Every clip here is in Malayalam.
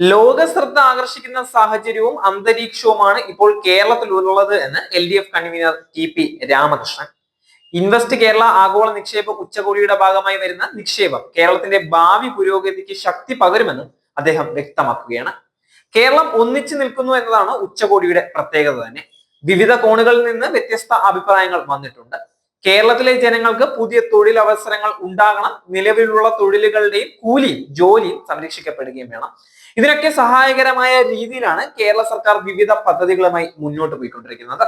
ലോക ശ്രദ്ധ ആകർഷിക്കുന്ന സാഹചര്യവും അന്തരീക്ഷവുമാണ് ഇപ്പോൾ കേരളത്തിലുള്ളത് എന്ന് L D F convener T P Ramakrishnan. Invest Kerala ആഗോള നിക്ഷേപ ഉച്ചകോടിയുടെ ഭാഗമായി വരുന്ന നിക്ഷേപം കേരളത്തിന്റെ ഭാവി പുരോഗതിക്ക് ശക്തി പകരുമെന്ന് അദ്ദേഹം വ്യക്തമാക്കുകയാണ്. കേരളം ഒന്നിച്ചു നിൽക്കുന്നു എന്നതാണ് ഉച്ചകോടിയുടെ പ്രത്യേകത തന്നെ. വിവിധ കോണുകളിൽ നിന്ന് വ്യത്യസ്ത അഭിപ്രായങ്ങൾ വന്നിട്ടുണ്ട്. കേരളത്തിലെ ജനങ്ങൾക്ക് പുതിയ തൊഴിലവസരങ്ങൾ ഉണ്ടാകണം. നിലവിലുള്ള തൊഴിലുകളുടെയും കൂലിയും ജോലിയും സംരക്ഷിക്കപ്പെടുകയും വേണം. ഇതിനൊക്കെ സഹായകരമായ രീതിയിലാണ് കേരള സർക്കാർ വിവിധ പദ്ധതികളുമായി മുന്നോട്ട് പോയിക്കൊണ്ടിരിക്കുന്നത്.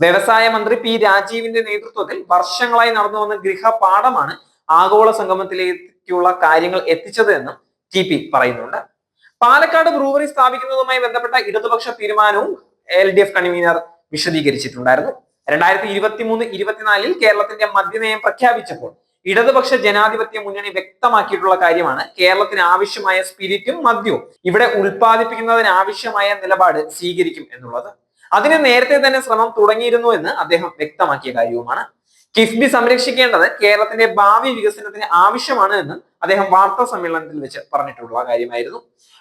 വ്യവസായ മന്ത്രി പി രാജീവിന്റെ നേതൃത്വത്തിൽ വർഷങ്ങളായി നടന്നു വന്ന ഗൃഹപാഠമാണ് ആഗോള സംഗമത്തിലേക്കുള്ള കാര്യങ്ങൾ എത്തിച്ചത് എന്നും ടി പി പറയുന്നുണ്ട്. പാലക്കാട് ബ്രൂവറി സ്ഥാപിക്കുന്നതുമായി ബന്ധപ്പെട്ട ഇടതുപക്ഷ തീരുമാനവും എൽ ഡി എഫ് കൺവീനർ വിശദീകരിച്ചിട്ടുണ്ടായിരുന്നു. രണ്ടായിരത്തി ഇരുപത്തി മൂന്ന് ഇരുപത്തിനാലിൽ കേരളത്തിന്റെ മദ്യനയം പ്രഖ്യാപിച്ചപ്പോൾ ഇടതുപക്ഷ ജനാധിപത്യ മുന്നണി വ്യക്തമാക്കിയിട്ടുള്ള കാര്യമാണ് കേരളത്തിന് ആവശ്യമായ സ്പിരിറ്റും മദ്യവും ഇവിടെ ഉൽപ്പാദിപ്പിക്കുന്നതിന് ആവശ്യമായ നിലപാട് സ്വീകരിക്കും എന്നുള്ളത്. അതിന് നേരത്തെ തന്നെ ശ്രമം തുടങ്ങിയിരുന്നു എന്ന് അദ്ദേഹം വ്യക്തമാക്കിയ കാര്യവുമാണ്. കിഫ്ബി സംരക്ഷിക്കേണ്ടത് കേരളത്തിന്റെ ഭാവി വികസനത്തിന് ആവശ്യമാണ് എന്ന് അദ്ദേഹം വാർത്താ സമ്മേളനത്തിൽ വെച്ച് പറഞ്ഞിട്ടുള്ള കാര്യമായിരുന്നു.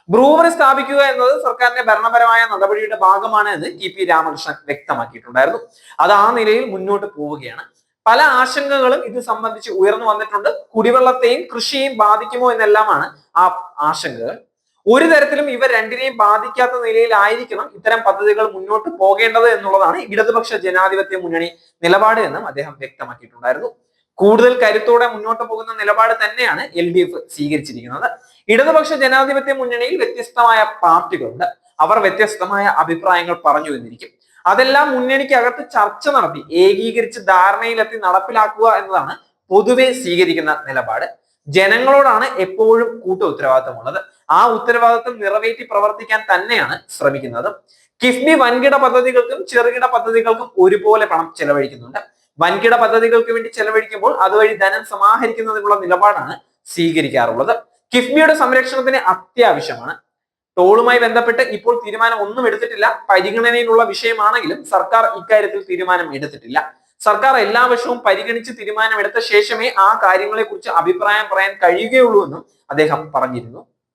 ബ്രൂവറി സ്ഥാപിക്കുക എന്നത് സർക്കാരിന്റെ ഭരണപരമായ നടപടിയുടെ ഭാഗമാണ് എന്ന് ടി പി രാമകൃഷ്ണൻ വ്യക്തമാക്കിയിട്ടുണ്ടായിരുന്നു. അത് ആ നിലയിൽ മുന്നോട്ട് പോവുകയാണ്. പല ആശങ്കകളും ഇത് സംബന്ധിച്ച് ഉയർന്നു വന്നിട്ടുണ്ട്. കുടിവെള്ളത്തെയും കൃഷിയെയും ബാധിക്കുമോ എന്നെല്ലാമാണ് ആ ആശങ്കകൾ. ഒരു തരത്തിലും ഇവ രണ്ടിനെയും ബാധിക്കാത്ത നിലയിലായിരിക്കണം ഇത്തരം പദ്ധതികൾ മുന്നോട്ട് പോകേണ്ടത് എന്നുള്ളതാണ് ഇടതുപക്ഷ ജനാധിപത്യ മുന്നണി നിലപാട് എന്നും അദ്ദേഹം വ്യക്തമാക്കിയിട്ടുണ്ടായിരുന്നു. കൂടുതൽ കരുത്തോടെ മുന്നോട്ട് പോകുന്ന നിലപാട് തന്നെയാണ് എൽ ഡി എഫ് സ്വീകരിച്ചിരിക്കുന്നത്. ഇടതുപക്ഷ ജനാധിപത്യ മുന്നണിയിൽ വ്യത്യസ്തമായ പാർട്ടികളുണ്ട്. അവർ വ്യത്യസ്തമായ അഭിപ്രായങ്ങൾ പറഞ്ഞു എന്നിരിക്കും. അതെല്ലാം മുന്നണിക്ക് അകത്ത് ചർച്ച നടത്തി ഏകീകരിച്ച് ധാരണയിലെത്തി നടപ്പിലാക്കുക എന്നതാണ് പൊതുവെ സ്വീകരിക്കുന്ന നിലപാട്. ജനങ്ങളോടാണ് എപ്പോഴും കൂട്ട ഉത്തരവാദിത്തമുള്ളത്. ആ ഉത്തരവാദിത്വം നിറവേറ്റി പ്രവർത്തിക്കാൻ തന്നെയാണ് ശ്രമിക്കുന്നത്. കിഫ്ബി വൻകിട പദ്ധതികൾക്കും ചെറുകിട പദ്ധതികൾക്കും ഒരുപോലെ പണം ചെലവഴിക്കുന്നുണ്ട്. വൻകിട പദ്ധതികൾക്ക് വേണ്ടി ചെലവഴിക്കുമ്പോൾ അതുവഴി ധനം സമാഹരിക്കുന്നതിനുള്ള നിലപാടാണ് സ്വീകരിക്കാറുള്ളത്. കിഫ്ബിയുടെ സംരക്ഷണത്തിന് അത്യാവശ്യമാണ്. ടോളുമായി ബന്ധപ്പെട്ട് ഇപ്പോൾ തീരുമാനം ഒന്നും എടുത്തിട്ടില്ല. പരിഗണനയിലുള്ള വിഷയമാണെങ്കിലും സർക്കാർ ഇക്കാര്യത്തിൽ തീരുമാനം എടുത്തിട്ടില്ല. സർക്കാർ എല്ലാ വർഷവും പരിഗണിച്ച് തീരുമാനമെടുത്ത ശേഷമേ ആ കാര്യങ്ങളെക്കുറിച്ച് അഭിപ്രായം പറയാൻ കഴിയുകയുള്ളൂ എന്നും അദ്ദേഹം പറഞ്ഞിരുന്നു.